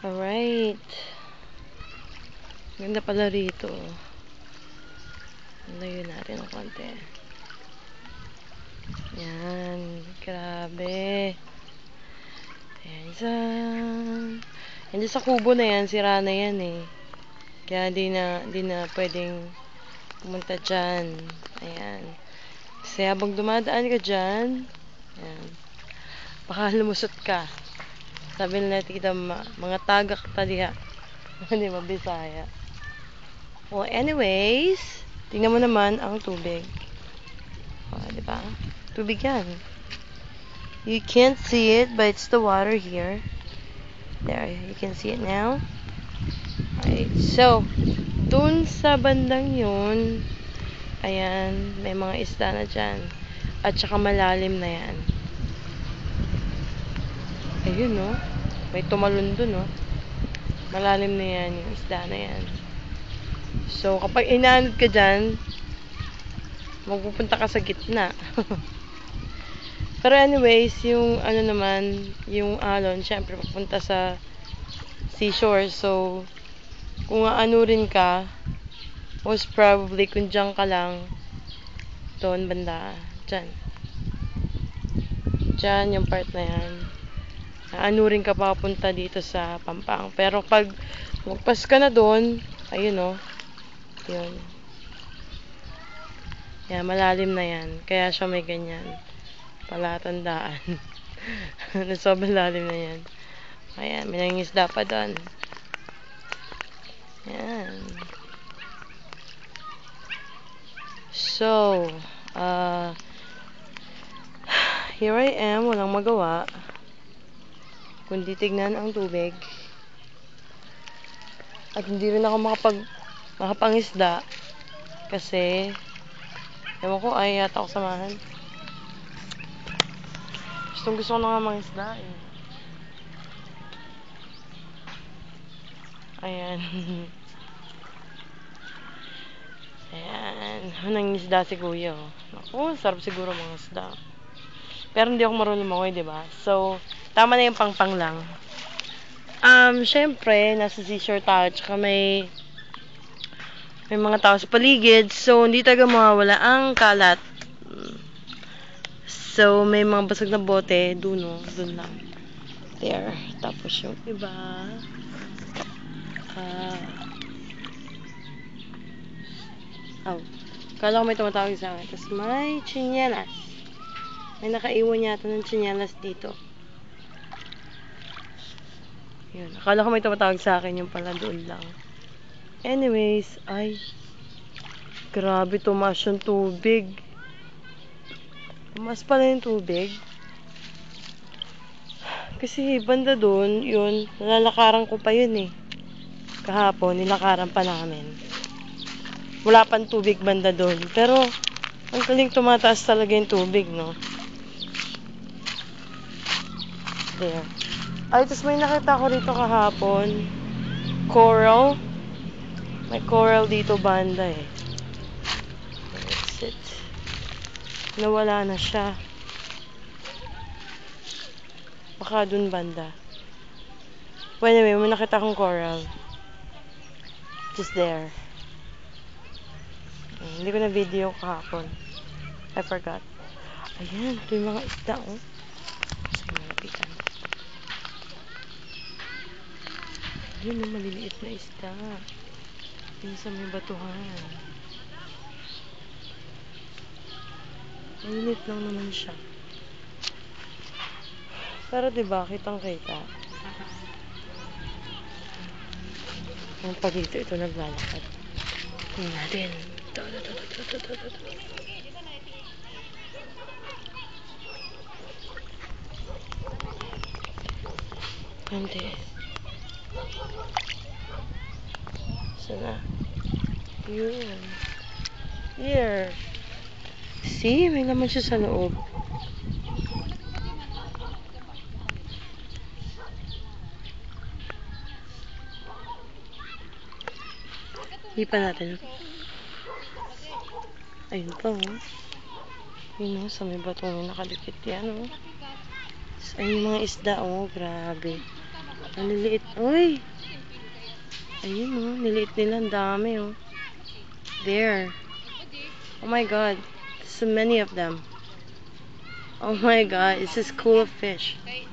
Alright. Ganda pala rito. Layo natin ng konti. Yan. Grabe. Tenzan. Hindi sa kubo na yan. Sira na yan eh. Kaya di na, di na pwedeng pumunta dyan. Ayan. Kasi habang dumadaan ka dyan, ayan, baka lumusot ka. Sabi nila tita, ma- mga tagak ta diha. Hindi mabisaya. Well, anyways, tingnan mo naman ang tubig. O, di ba? Tubig yan. You can't see it, but it's the water here. There, you can see it now. Okay, so, dun sa bandang yun, ayan, may mga isda na dyan. At saka malalim na yan. Ayun, no? May tumalon dun, no? Malalim na yan, yung isda na yan. So, kapag inaanod ka dyan, magpupunta ka sa gitna. Pero anyways, yung ano naman, yung alon, syempre papunta sa seashore. So, kung aanurin ka, most probably kung dyan ka lang, doon banda, dyan. Dyan yung part na yan. Aanurin ka papunta dito sa Pampang. Pero pag magpas ka na doon, ayun o, yun. Yan, malalim na yan. Kaya siya may ganyan. Palatandaan. na sobrang lalim na yan. Ayan, may nangisda pa doon. Yan. So, uh, here I am, walang magawa. Kundi tignan ang tubig. At hindi rin ako makapag makapangisda. Kasi, ewan ko, ay yata ako samahan. Gustong gusto ko na nga mangisda eh. Ayan. Ayan. Nangisda si kuya. oh. Naku, sarap siguro mga isda. Pero hindi ako marunong mangoy, di ba? So, tama na yung pang-pang lang. Um, syempre, nasa seashore tayo, tsaka may may mga tao sa paligid, so hindi talaga mawawala ang kalat. So, may mga basag na bote, dun o, dun lang. There. Tapos yung iba, ah, oh, kala ko may tumatawag sa akin. Tapos may chinelas. May nakaiwan yata ng chinelas dito. Yun. Akala ko may tumatawag sa akin, yung pala doon lang. Anyways, ay, grabe tumaas yung tubig. Tumaas pala yung tubig. Kasi banda doon, yun, nalalakaran ko pa yun eh. Kahapon, nilakaran pa namin. Wala pang tubig banda doon. Pero, ang galing tumataas talaga yung tubig, no? There. Ay, tapos may nakita ko rito kahapon. Coral. May coral dito banda eh. That's it. Nawala na siya. Baka dun banda. Well, anyway, may nakita akong coral. Just there. Eh, hindi ko na video kahapon. I forgot. Ayan, ito yung mga isda, oh. Sa mga pitan. Yun, yung maliliit na isda. Yung sa may batuhan. Maliliit lang naman siya. Pero diba, kitang kita. Yung pa dito, ito naglalakad. Tingnan natin. Ito, ito, ito, ito, ito, ito, ito. Konti. Sana. Yun. Here. See, may laman siya sa loob. Pa natin. Ayun pa, oh. Yun, oh, sa may batong nakadikit yan, oh. Ayun mga isda, oh. Grabe. Ang liliit. Uy! Ayun oh, niliit nila. Ang dami oh. There. Oh my god. So many of them. Oh my god, it's this cool of fish. There.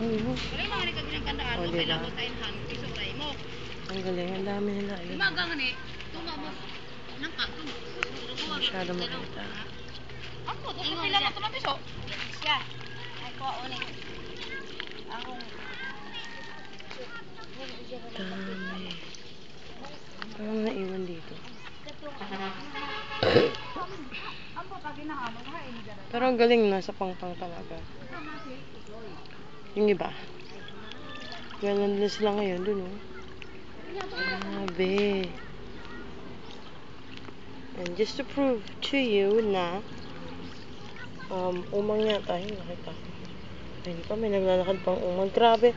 Oh, Oh, diba? ang galing. Ang dami nila. Ka tuma. Masyado makita. Ako sa pila na na piso. Siya. Ay ko oni. Ako. Dami. Parang naiwan dito. Pero ang galing na sa pangpang talaga. Yung iba. Well, nandun sila ngayon dun, oh. Grabe. And just to prove to you na um, umang yata yung nakita ko. Ayun pa, may naglalakad pang umang. Grabe.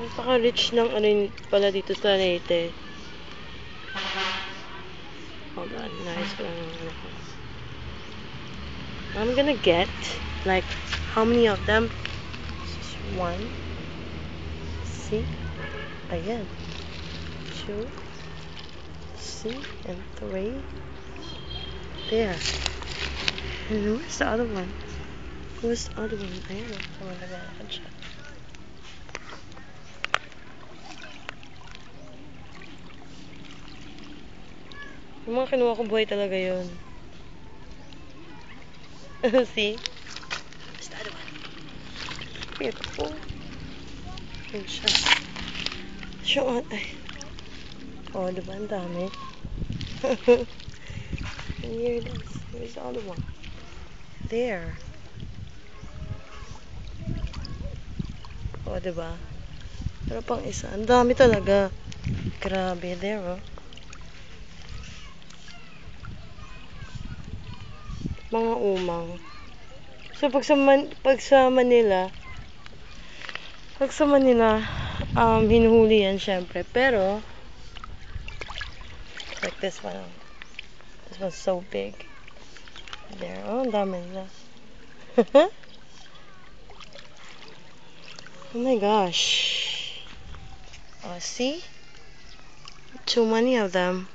Napaka-rich ng ano yun pala dito sa Leyte. Hold on, nice ko lang ang ano ko. I'm gonna get like how many of them? Just one. See? Ayan. Two. See? And three. There. And where's the other one? Where's the other one? Ayan. Oh, naglalakad siya. Yung mga kinuha ko buhay talaga yun. See? Where's the other one? Beautiful. Yun siya. Siya, oh, ay. Oh, diba? Ang dami. And here it is. Where's the other one? There. Oh, diba? Pero pang isa. Ang dami talaga. Grabe. There, oh. Mga umang. So, pag sa, Man- pag sa Manila, pag sa Manila, um, hinuhuli yan, syempre. Pero, like this one. This one's so big. There. Oh, ang dami nila. oh my gosh. Oh, see? Too many of them.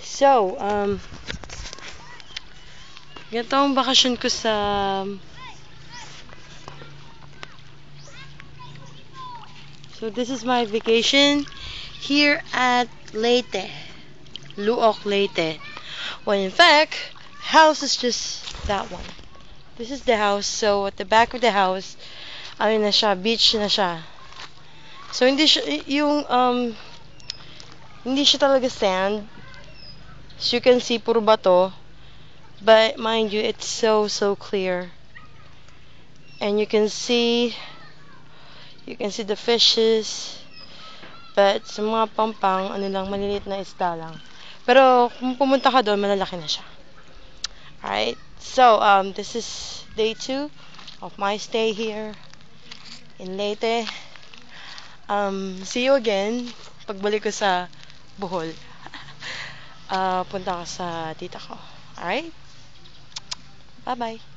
So, um, ganito ang bakasyon ko sa So this is my vacation here at Leyte. Luok Leyte. Well, in fact, house is just that one. This is the house. So at the back of the house, ano na siya, beach na siya. So hindi siya, yung, um, hindi siya talaga sand. As you can see, puro bato. But mind you, it's so, so clear. And you can see, you can see the fishes. But sa mga pampang, ano lang, maliliit na isda lang. Pero kung pumunta ka doon, malalaki na siya. Alright. So, um, this is day two of my stay here in Leyte. Um, see you again pagbalik ko sa Bohol. uh, punta ka sa tita ko. Alright? Bye-bye.